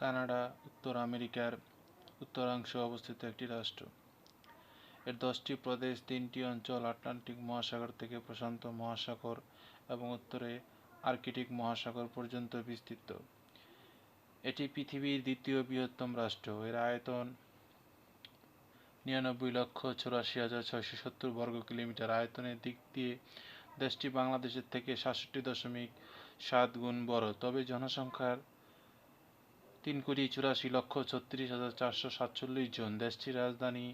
Canada, উত্তর আমেরিকার উত্তরাংশে অবস্থিত একটি রাষ্ট্র। এর দশটি প্রদেশ, তিনটি অঞ্চল, আটলান্টিক মহাসাগর থেকে প্রশান্ত মহাসাগর এবং উত্তরে আর্কটিক মহাসাগর পর্যন্ত বিস্তৃত। এটি পৃথিবীর দ্বিতীয় বৃহত্তম রাষ্ট্র। এর আয়তন নিরানব্বই লক্ষ চুরাশি হাজার ছয়শো সত্তর বর্গ কিলোমিটার। আয়তনের দিক দিয়ে দেশটি বাংলাদেশের থেকে সাতষট্টি দশমিক সাত গুণ বড়। তবে জনসংখ্যার তিন কোটি চুরাশি লক্ষ ছত্রিশ হাজার চারশো সাতচল্লিশ জন। দেশটির রাজধানী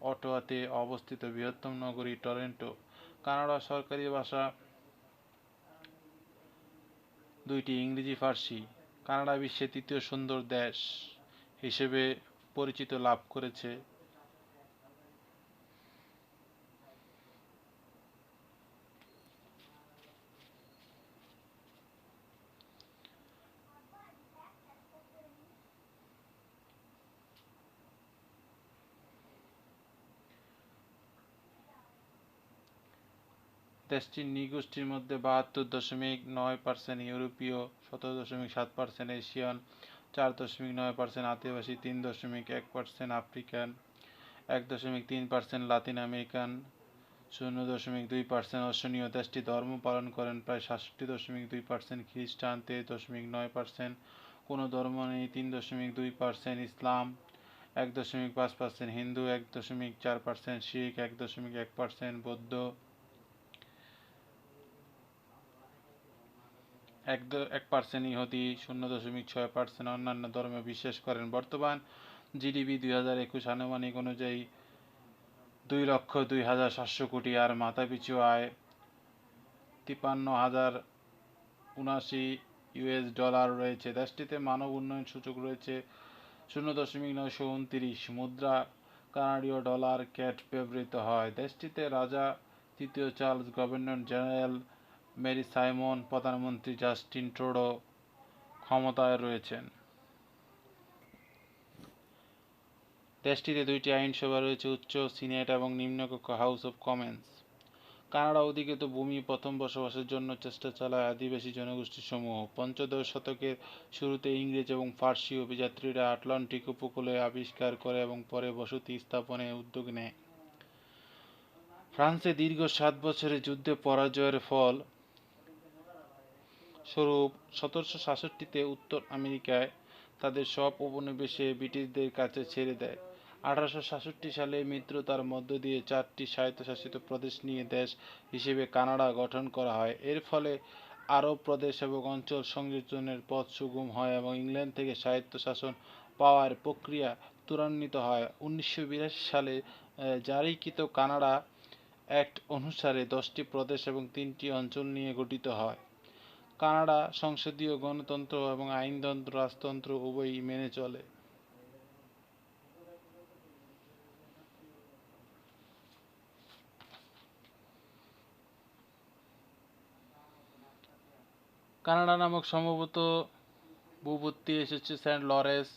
অটোয়াতে অবস্থিত বৃহত্তম নগরী টরেন্টো। কানাডা সরকারি ভাষা দুইটি, ইংরেজি, ফার্সি। কানাডা বিশ্বের তৃতীয় সুন্দর দেশ হিসেবে পরিচিত লাভ করেছে দেশটির নৃগোষ্ঠীর মধ্যে বাহাত্তর দশমিক নয় পার্সেন্ট ইউরোপীয়, সতেরো দশমিক সাত পার্সেন্ট এশিয়ান, চার দশমিক নয় পার্সেন্ট আদিবাসী, তিন দশমিক এক পার্সেন্ট আফ্রিকান, এক দশমিক তিন পার্সেন্ট লাতিন আমেরিকান, শূন্য দশমিক দুই পার্সেন্ট অসহনীয় দেশটি ধর্ম পালন করেন, প্রায় সাতষট্টি দশমিক দুই পার্সেন্ট খ্রিস্টান তেইশ দশমিক নয় পার্সেন্ট কোনো ধর্ম নেই, তিন দশমিক দুই পার্সেন্ট ইসলাম, এক দশমিক পাঁচ পার্সেন্ট হিন্দু, এক দশমিক চার পার্সেন্ট শিখ, এক দশমিক এক পার্সেন্ট বৌদ্ধ এক এক পার্সেন্ট ইহুদি শূন্য দশমিক ছয় পার্সেন্ট অন্যান্য ধর্মে বিশ্বাস করেন। বর্তমান জিডিপি দুই হাজার একুশ আনুমানিক অনুযায়ী দুই লক্ষ দুই হাজার সাতশো কোটি আর মাথাপিছু আয় তিপান্ন হাজার উনাশি ইউএস ডলার রয়েছে। দেশটিতে মানব উন্নয়ন সূচক রয়েছে শূন্য দশমিক নয়শো উনত্রিশ। মুদ্রা কানাডীয় ডলার ক্যাট ব্যবহৃত হয়। দেশটিতে রাজা তৃতীয় Charles governor general Mary Simon, প্রধানমন্ত্রী জাস্টিন ট্রুডো ক্ষমতায় রয়েছেন। দেশটিতে দুইটি আইনসভা রয়েছে, উচ্চ সিনেট এবং নিম্নকক্ষ হাউস অব কমন্স। কানাডা অধিকৃত ভূমি প্রথম বসবাসের জন্য চেষ্টা চালায় আদিবাসী জনগোষ্ঠী সমূহ পঞ্চদশ শতকের শুরুতে ইংরেজ এবং ফার্সি অভিযাত্রীরা আটলান্টিক উপকূলে আবিষ্কার করে এবং পরে বসতি স্থাপনে উদ্যোগ নেয়। ফ্রান্সে দীর্ঘ সাত বছরের যুদ্ধে পরাজয়ের ফল স্বরূপ সতেরোশো সাতষট্টিতে উত্তর আমেরিকায় তাদের সব উপনিবেশে ব্রিটিশদের কাছে ছেড়ে দেয়। আঠারোশো সাতষট্টি সালে মিত্রতার মধ্য দিয়ে চারটি স্বায়ত্তশাসিত প্রদেশ নিয়ে দেশ হিসেবে কানাডা গঠন করা হয়। এর ফলে আরব প্রদেশ এবং অঞ্চল সংযোজনের পথ সুগম হয় এবং ইংল্যান্ড থেকে স্বায়ত্তশাসন পাওয়ার প্রক্রিয়া ত্বরান্বিত হয়। উনিশশো বিরাশি সালে জারিকৃত কানাডা অ্যাক্ট অনুসারে দশটি প্রদেশ এবং তিনটি অঞ্চল নিয়ে গঠিত হয়। কানাডা সংসদীয় গণতন্ত্র এবং আইনতন্ত্র, রাজতন্ত্র উভয়ই মেনে চলে। কানাডা নামক সম্ভবত ভূপত্তি এসেছে সেন্ট লরেন্স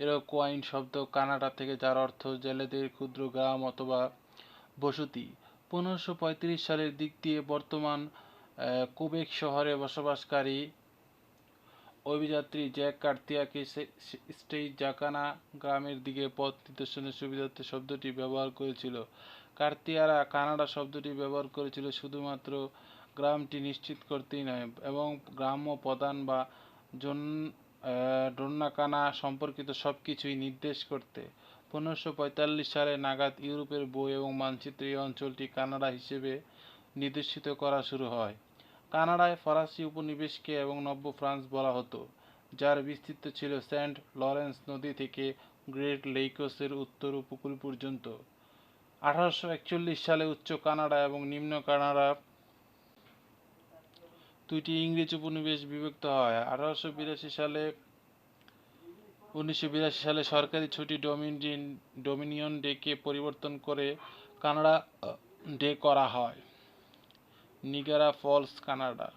এরোকোয়াইন শব্দ কানাডা থেকে, যার অর্থ জেলেদের ক্ষুদ্র গ্রাম অথবা বসতি। পনেরোশো পঁয়ত্রিশ সালের দিক দিয়ে বর্তমান কুবেক শহরে বসবাসকারী অভিযাত্রী জ্যাক কার্তিয়াকে স্টেট জাকানা গ্রামের দিকে পথ নির্দেশনের সুবিধার্থে শব্দটি ব্যবহার করেছিল। কার্তিয়ারা কানাডা শব্দটি ব্যবহার করেছিল শুধুমাত্র গ্রামটি নিশ্চিত করতেই নয়, এবং গ্রাম্য প্রধান বা ডোন্নাকানা সম্পর্কিত সব কিছুই নির্দেশ করতে। পনেরোশো পঁয়তাল্লিশ সালে নাগাদ ইউরোপের বই এবং মানচিত্রে এই অঞ্চলটি কানাডা হিসেবে নির্দেশিত করা শুরু হয়। কানাডায় ফরাসি উপনিবেশকে এবং নব্য ফ্রান্স বলা হতো, যার বিস্তৃত ছিল সেন্ট লরেন্স নদী থেকে গ্রেট লেইকসের উত্তর উপকূল পর্যন্ত। আঠারোশো একচল্লিশ সালে উচ্চ কানাডা এবং নিম্ন কানাডা দুইটি ইংরেজ উপনিবেশ বিভক্ত হয়। আঠারোশো বিরাশি সালে, উনিশশো বিরাশি সালে সরকারি ছুটি ডোমিনিয়ন ডোমিনিয়ন ডেকে পরিবর্তন করে কানাডা ডে করা হয়। Niagara Falls, Canada.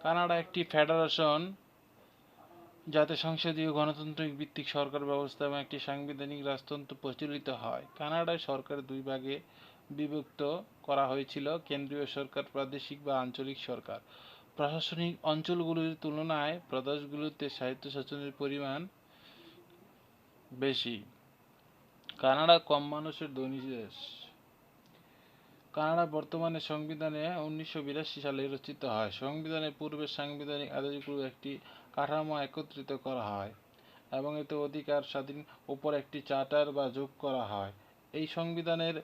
কানাডা একটি ফেডারেশন যাতে সংসদীয় গণতান্ত্রিক ভিত্তিক সরকার ব্যবস্থা এবং একটি সাংবিধানিক রাজতন্ত্র প্রচলিত হয়। কানাডায় সরকার দুই ভাগে বিভক্ত করা হয়েছিল, কেন্দ্রীয় সরকার, প্রাদেশিক বা আঞ্চলিক সরকার। প্রশাসনিক অঞ্চলগুলির তুলনায় প্রদেশগুলিতে স্বায়ত্তশাসনের পরিমাণ বেশি। কানাডা কম মানুষের ধনী দেশ। কানাডা বর্তমানে সংবিধানে উনিশশো বিরাশি সালে রচিত হয়। সংবিধানের পূর্বে সাংবিধানিক আদেশগুলো একটি কাঠামো একত্রিত করা হয় এবং এতে অধিকার স্বাধীন উপর একটি চার্টার বা যোগ করা হয়। এই সংবিধানের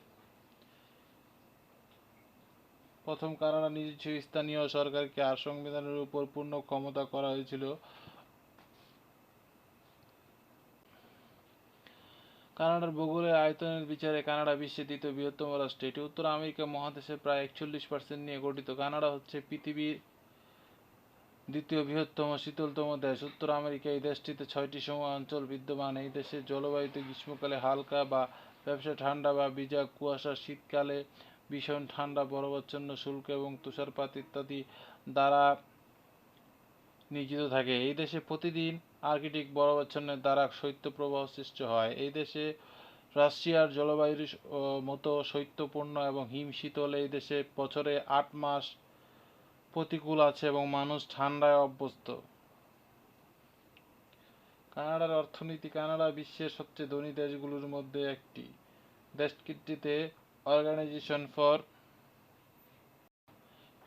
প্রথম কানাডা নিজস্ব স্থানীয় সরকারকে আর সংবিধানের উপর পূর্ণ ক্ষমতা করা হয়েছিল কানাডার ভূগোলের আয়তনের বিচারে কানাডা বিশ্বের দ্বিতীয় বৃহত্তম রাষ্ট্র। এটি উত্তর আমেরিকা মহাদেশের প্রায় একচল্লিশ পার্সেন্ট নিয়ে গঠিত। কানাডা হচ্ছে পৃথিবীর দ্বিতীয় বৃহত্তম শীতলতম দেশ। উত্তর আমেরিকা এই দেশটিতে ছয়টি সময় অঞ্চল বিদ্যমান। এই দেশের জলবায়ুতে গ্রীষ্মকালে হালকা বা ব্যবসা ঠান্ডা বা ভিজা কুয়াশা, শীতকালে ভীষণ ঠান্ডা বরফাচ্ছন্ন শুল্ক এবং তুষারপাত ইত্যাদি দ্বারা নিয়োজিত থাকে। এই দেশে প্রতিদিন আর্কটিক বরফাচ্ছন্নের দ্বারা শৈত্যপ্রবাহ সৃষ্টি হয়। এই দেশে রাশিয়ার জলবায়ুর মতো শৈত্যপূর্ণ এবং হিম শীতল। এই দেশে বছরে আট মাস প্রতিকূল আছে এবং মানুষ ঠান্ডায় অভ্যস্ত। কানাডার অর্থনীতি কানাডা বিশ্বের সবচেয়ে ধনী দেশগুলোর মধ্যে একটি। দেশটিতে organisation for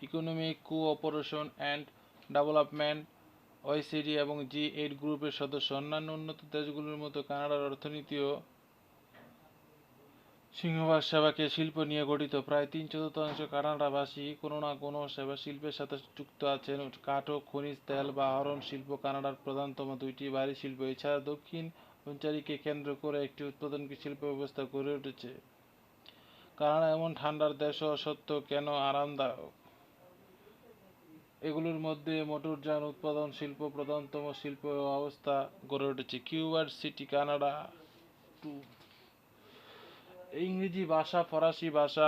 economic cooperation and development OECD এবং জি এইট গ্রুপের সদস্য অন্যান্য উন্নত দেশগুলোর মতো কানাডার অর্থনীতিও সিংহভাগ সেবাকে শিল্প নিয়ে গঠিত। প্রায় তিন চতুর্থাংশ কানাডাবাসী কোনো না কোনো সেবা শিল্পের সাথে যুক্ত আছেন। কাঠ ও খনিজ, তেল, বা আহরণ শিল্প কানাডার প্রধানতম দুইটি ভারী শিল্প। এছাড়া দক্ষিণ অঞ্চলকে কেন্দ্র করে একটি উৎপাদনকে শিল্প ব্যবস্থা গড়ে উঠেছে। কানাডা এমন ঠান্ডার দেশ হওয়া সত্ত্বেও কেন আরামদায়ক? এগুলোর মধ্যে মোটরযান উৎপাদন শিল্প প্রধানতম শিল্প অবস্থা গড়ে উঠেছে। কিউবার সিটি, কানাডা। টু ইংরেজি ভাষা, ফরাসি ভাষা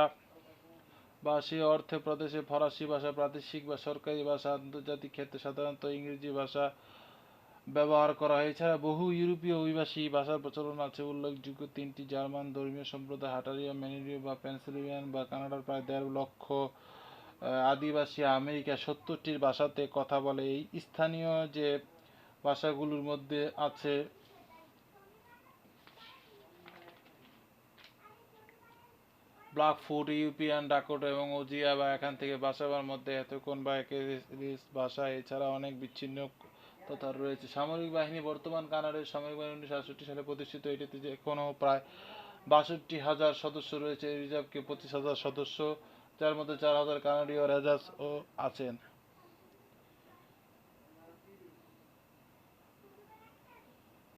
বা সে অর্থে প্রদেশে ফরাসি ভাষা, প্রাদেশিক বা সরকারি ভাষা, আন্তর্জাতিক ক্ষেত্রে সাধারণত ইংরেজি ভাষা ব্যবহার করা হয়। এছাড়া বহু ইউরোপীয় অভিবাসী ভাষার প্রচলন আছে। উল্লেখযোগ্য তিনটি জার্মান ধর্মীয় সম্প্রদায়, হাটারিয়া, ম্যানেরিয় বা পেনসিলভেনিয়ান বা কানাডার প্রায় দেড় লক্ষ আদিবাসী আমেরিকা সত্তরটির ভাষাতে কথা বলে। এই স্থানীয় যে ভাষাগুলোর মধ্যে আছে, ব্ল্যাকফুট, ইউপিয়ান, ডাকোটা এবং ওজিয়া বা এখান থেকে বাসাবার মধ্যে এতক্ষণ বা ভাষা, এছাড়া অনেক বিচ্ছিন্ন তথা রয়েছে। সামরিক বাহিনী বর্তমান কানাডার সামরিক বাহিনী উনিশশো সাতষট্টি সালে প্রতিষ্ঠিত। এটিতে যে এখনও প্রায় বাষট্টি হাজার সদস্য রয়েছে। রিজার্ভকে পঁচিশ হাজার সদস্য যার মধ্যে চার হাজার কানাডীয় রেজার্স ও আছেন।